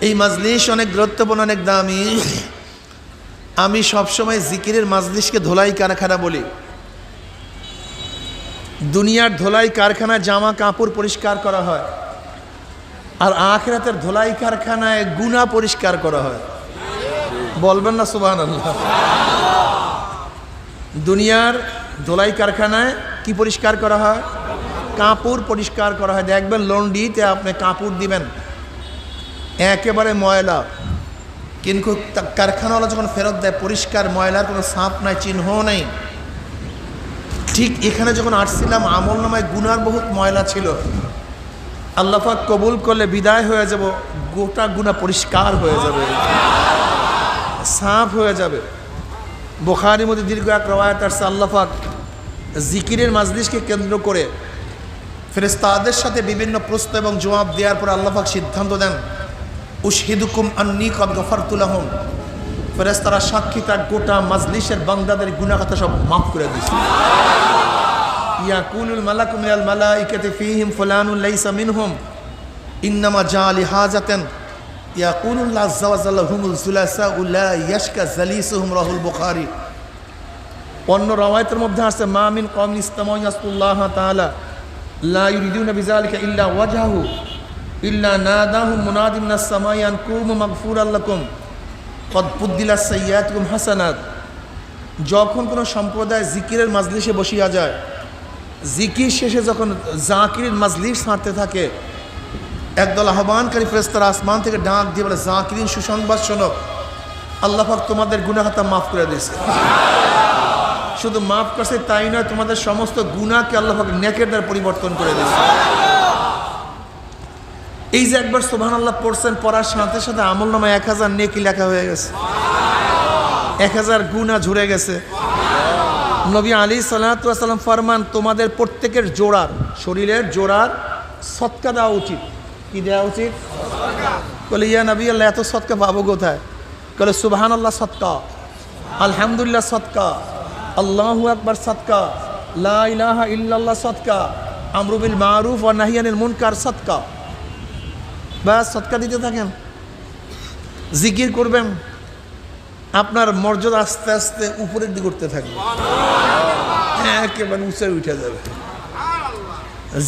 এই মাজলিস অনেক গুরুত্বপূর্ণ, অনেক দামি। আমি সবসময় জিকিরের মাজলিসকে ধোলাই কারখানা বলি। দুনিয়ার ধোলাই কারখানায় জামা কাপড় পরিষ্কার করা হয়। আর আখরাতের ধোলাই কারখানায় গুণা পরিষ্কার করা হয়। বলবেন না সুবাহ আল্লাহ দুনিয়ার ধোলাই কারখানায় কি পরিষ্কার করা হয়? কাপড় পরিষ্কার করা হয়। দেখবেন লন্ডিতে আপনি কাপড় দিবেন। একেবারে ময়লা। কিন্তু কারখানাওয়ালা যখন ফেরত দেয়, পরিষ্কার ময়লার কোনো সাপ নাই, চিহ্নও নেই। ঠিক এখানে যখন আসছিলাম, আমল নামায় গুনার বহুত ময়লা ছিল। আল্লাহাক কবুল করলে বিদায় হয়ে যাব, গোটা গুণা পরিষ্কার হয়ে যাবে। সাফ হয়ে যাবে। বোখারির মধ্যে দীর্ঘ এক রবায়ত আসছে আল্লাহাক জিকিরের মাজলিসকে কেন্দ্র করে ফেরেস্তাদের সাথে বিভিন্ন প্রশ্ন এবং জবাব দেওয়ার পর আল্লাহাক সিদ্ধান্ত দেন উশহিদুকুম আন্নি কদ গফারতুলাহম ফেরেস্তারা সাক্ষী তার গোটা মাজলিসের বান্দাদের গুণাগাথা সব মাফ করে দিচ্ছে ইয়াকুলুল মালাকু মিনাল মালাইকাতি ফীহিম ফুলানুন লাইসা মিনহুম। ইন্নামা জালি হাজাতান। ইয়াকুলুল্লাহ আযজা ওয়া জাল্লা হুমুল সুলাসা উলা ইয়াশকা জালিসুহুম রাহুল বুখারী। অন্য রওয়ায়াতের মধ্যে আছে মা মিন কওম ইসতামা ইয়াসকুল্লাহ তাআলা, লা ইউরিদুনা বিযালিকা ইল্লা ওয়াজহাহু। আন কুমু হাসানাত। যখন কোনো সম্প্রদায় জিকিরের মাজলিসে বসিয়া যায়, জিকির শেষে যখন জাকিরের মাজলিস ছাড়তে থাকে, একদল আহ্বানকারী ফেরেস্তারা আসমান থেকে ডাক দিয়ে বলে, জাকিরিন, সুসংবাদ শোনো। আল্লাহ পাক তোমাদের গুনাহাতা মাফ করে দিয়েছে। শুধু মাফ করছে তাই নয়, তোমাদের সমস্ত গুণাকে আল্লাহ পাক নেকের দ্বারা পরিবর্তন করে দিয়েছে। এই যে একবার সোভান আল্লাহ পড়ছেন, পড়ার সাথে সাথে আমল নামা এক হাজার নেকি লেখা হয়ে গেছে। এক হাজার গুণা ঝরে গেছে। নবী আলী সাল্লাম ফরমান, তোমাদের প্রত্যেকের জোড়ার, শরীরের জোড়ার সৎকা দেওয়া উচিত। কি দেওয়া উচিত? বলে, ইয়া নবী, আল্লাহ এত সৎকা পাবো কোথায়? বলে সুবাহান আল্লাহ সৎকা, আলহামদুলিল্লাহ সৎকা, আল্লাহু আকবার সৎকা, লা ইলাহা ইল্লাল্লাহ সৎকা আমরুবিল মারুফ ও নাহিয়ানিল মুনকার সৎকা। ব্যাস সৎকা দিতে থাকেন। জিকির করবেন, আপনার মর্যাদা আস্তে আস্তে উপরের দিকে উঠতে থাকবে। একেবারে উঁচে উঠে যাবে।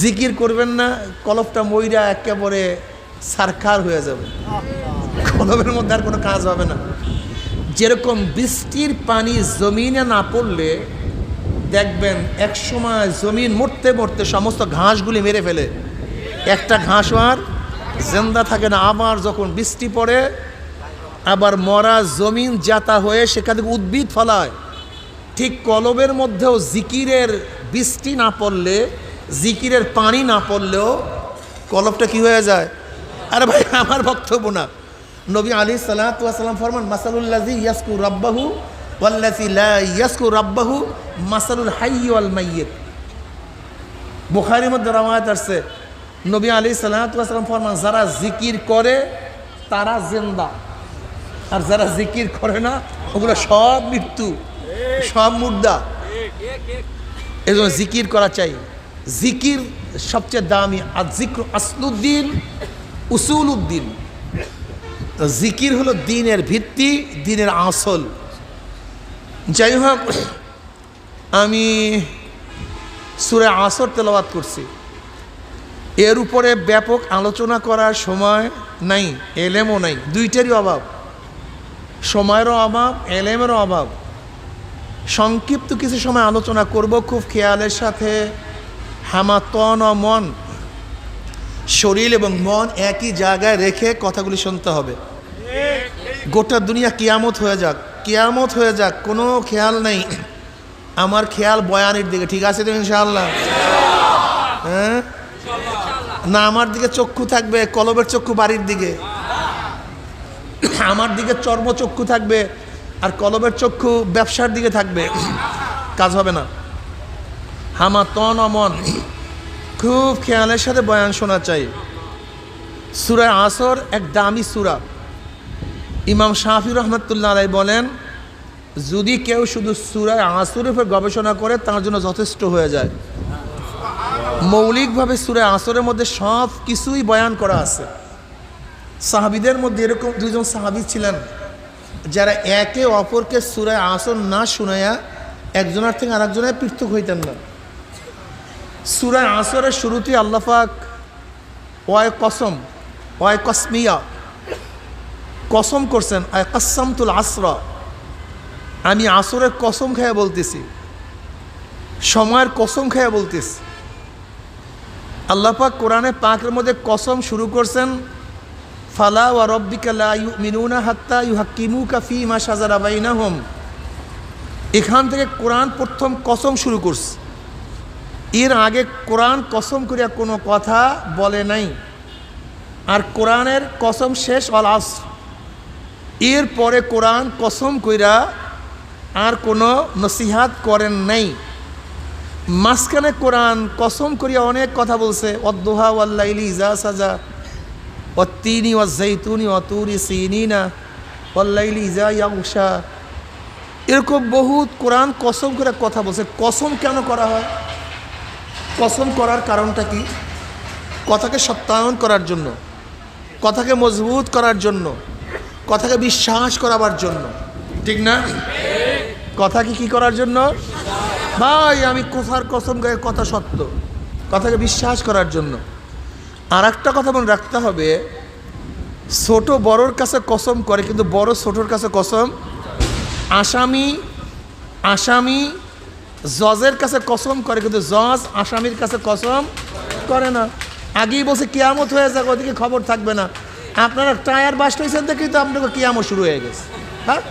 জিকির করবেন না, কলপটা ময়রা একেবারে সারখার হয়ে যাবে। কলবের মধ্যে আর কোনো কাজ হবে না। যেরকম বৃষ্টির পানি জমিনে না পড়লে, দেখবেন এক সময় জমিন মরতে মরতে সমস্ত ঘাসগুলি মেরে ফেলে। একটা ঘাস আর জেন্দা থাকে না, আবার যখন বৃষ্টি পড়ে, আবার মরা জমিন জাতা হয়ে সেখান থেকে উদ্ভিদ ফলায়। ঠিক কলবের মধ্যেও জিকিরের বৃষ্টি না পড়লে, জিকিরের পানি না পড়লেও কলবটা কি হয়ে যায়? আরে ভাই, আমার বক্তব্য না। নবী আলী সাল্লাম ফরমান মাসালুল্লাজি ইয়াসকু রাব্বাহু ইয়াসকু রাব্বাহু মাসালুল হাই ওয়াল মাইয়িত। বুখারির মধ্যে রামায়াত আসছে নবী আলী সাল্লাম ফরমান, যারা জিকির করে, তারা জেন্দা। আর যারা জিকির করে না, ওগুলো সব মৃত্যু, সব মুর্দা। এই জন্য জিকির করা চাই। জিকির সবচেয়ে দামি আর জিক্র আসলুদ্দিন উসুল উদ্দিন জিকির হলো দিনের ভিত্তি, দিনের আসল। যাই হোক, আমি সুরে আসর তেলাবাত করছি। এর উপরে ব্যাপক আলোচনা করার সময় নাই, এলেমও নাই। দুইটারই অভাব। সময়েরও অভাব, এলেমেরও অভাব। সংক্ষিপ্ত কিছু সময় আলোচনা করব, খুব খেয়ালের সাথে হামাতন ও মন। শরীর এবং মন একই জায়গায় রেখে কথাগুলি শুনতে হবে। গোটা দুনিয়া কিয়ামত হয়ে যাক, কিয়ামত হয়ে যাক, কোনো খেয়াল নেই। আমার খেয়াল বয়ানের দিকে, ঠিক আছে তো ইনশাআল্লাহ? হ্যাঁ? না, আমার দিকে চক্ষু থাকবে, কলবের চক্ষু বাড়ির দিকে। আমার দিকে চর্মচক্ষু থাকবে আর কলবের চক্ষু ব্যবসার দিকে থাকবে। কাজ হবে না। হামা তন অমন। খুব খেয়ালের সাথে বয়ান শোনা চাই। সুরায় আসর, এক দামি সুরা। ইমাম শাহি রহমতুল্লাহ আলাই বলেন, যদি কেউ শুধু সুরায় আসরের উপর গবেষণা করে, তার জন্য যথেষ্ট হয়ে যায়। মৌলিকভাবে সুরে আসরের মধ্যে সব কিছুই বয়ান করা আছে। সাহাবিদের মধ্যে এরকম দুইজন সাহাবি ছিলেন, যারা একে অপরকে সুরায় আসর না শুনাইয়া একজনের থেকে আরেকজনের পৃথক হইতেন না। সুরায় আসরের শুরুতে আল্লাফাক ওয়ায় কসম ওয়ায় কসমিয়া, কসম করছেন আয় কাসামতুল আসরা। আমি আসরের কসম খেয়ে বলতেছি, সময়ের কসম খেয়ে বলতেছি। আল্লাপাক কোরআনে পাকের মধ্যে কসম শুরু করছেন, ফালা ওয়া রব্বিকা লা ইউমিনুনা হাত্তা ইউহাক্কিমুকা ফি মা শাজারা বাইনাহুম। এখান থেকে কোরআন প্রথম কসম শুরু করছে। এর আগে কোরআন কসম করিয়া কোনো কথা বলে নাই। আর কোরআনের কসম শেষ অল আস এর পরে কোরআন কসম কইরা আর কোনো নসিহাত করেন নাই। মাঝখানে কোরআন কসম করিয়া অনেক কথা বলছে, অদ্দোহা ওয়াল্লাইলি ইজা সাজা অত্তিনি ওয়াজ্জাইতুনি অতুরি সিনিনা, ওয়াল্লাইলি ইজা ইয়াউশা এরকম বহুত কোরআন কসম করে কথা বলছে। কসম কেন করা হয়? কসম করার কারণটা কি? কথাকে সত্যায়ন করার জন্য, কথাকে মজবুত করার জন্য, কথাকে বিশ্বাস করাবার জন্য। ঠিক না? কথা কি কি করার জন্য? ভাই, আমি কোথার কসম গায়ে কথা সত্য? কথাকে বিশ্বাস করার জন্য। আর একটা কথা মনে রাখতে হবে, ছোট বড়োর কাছে কসম করে, কিন্তু বড় ছোটর কাছে কসম আসামি আসামি, জজের কাছে কসম করে, কিন্তু জজ আসামির কাছে কসম করে না। আগেই বলছে, কেয়ামত হয়ে যাবে ওদিকে খবর থাকবে না। আপনারা টায়ার বাস্ট হয়েছেন দেখেই তো আপনাকে কেয়ামত শুরু হয়ে গেছে। হ্যাঁ?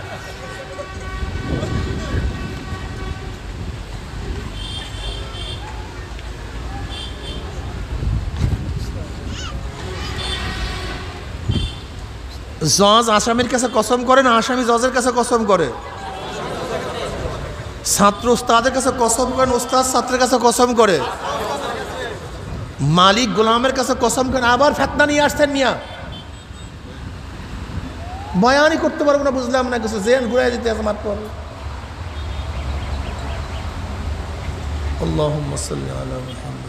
জজ আসামির কাছে কসম করে না আসামি জজের কাছে কসম করে ছাত্র ওস্তাদের কাছে কসম করেন ওস্তাদ ছাত্রের কাছে কসম করে মালিক গোলামের কাছে কসম করেন আবার ফেতনা নিয়ে আসছেন মিয়া বয়ানই করতে পারবো না বুঝলাম না কিছু জেন ঘুরাই দিতে আছে মাত্র اللهم صل على محمد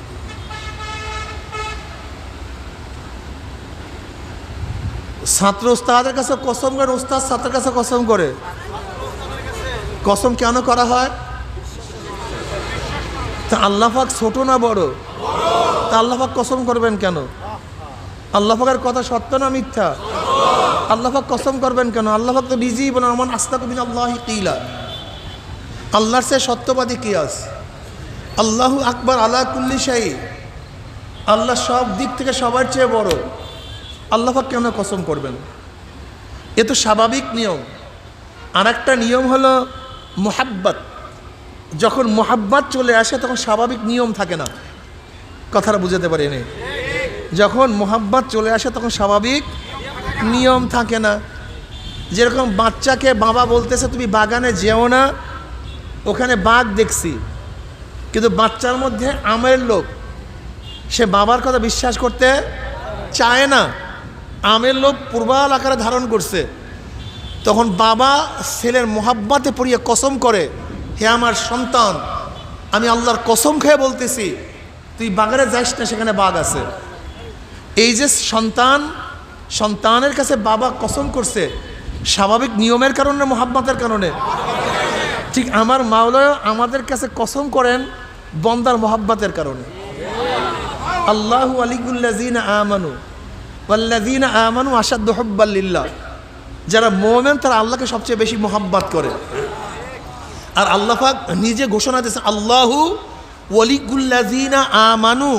ছাত্র ওস্তাদের কাছে কসম করে ওস্তাদ ছাত্রের কাছে কসম করে। কসম কেন করা হয়? তা আল্লাহাক ছোট না বড়? তা আল্লাহাক কসম করবেন কেন? আল্লাহাকের কথা সত্য না মিথ্যা? আল্লাহাক কসম করবেন কেন? আল্লাহাক তো নিজেই বলেন আমার আস্তা কবিন আল্লাহ কিলা। আল্লাহর সে সত্যবাদী কি আস আল্লাহু আকবর আল্লাহ কুল্লি শাহী আল্লাহ সব দিক থেকে সবার চেয়ে বড়। আল্লাহাক কেন কসম করবেন? এ তো স্বাভাবিক নিয়ম। আর একটা নিয়ম হলো মোহাব্বত। যখন মোহাব্বত চলে আসে, তখন স্বাভাবিক নিয়ম থাকে না। কথাটা বুঝাতে পারি নি যখন মোহাব্বত চলে আসে, তখন স্বাভাবিক নিয়ম থাকে না। যেরকম বাচ্চাকে বাবা বলতেছে, তুমি বাগানে যেও না, ওখানে বাঘ দেখছি। কিন্তু বাচ্চার মধ্যে আমের লোক সে বাবার কথা বিশ্বাস করতে চায় না। আমের লোক পূর্বাল আকারে ধারণ করছে। তখন বাবা ছেলের মোহাব্বাতে পড়িয়ে কসম করে, হে আমার সন্তান, আমি আল্লাহর কসম খেয়ে বলতেছি, তুই বাগানে যাস না, সেখানে বাঘ আছে। এই যে সন্তান, সন্তানের কাছে বাবা কসম করছে, স্বাভাবিক নিয়মের কারণে, মোহাব্বতের কারণে। ঠিক আমার মাওলায় আমাদের কাছে কসম করেন, বন্দার মোহাব্বতের কারণে। আল্লাহু আলিকুল্লাজিন আমানু। ওয়াল্লাজিন আমানু আসাদ হব্বাল্লিল্লা যারা মোমেন, তারা আল্লাহকে সবচেয়ে বেশি মোহাব্বাত করে। আর আল্লাহ নিজে ঘোষণা দিয়েছে আল্লাহু ওয়ালিকুল্লাজিনা আমানু।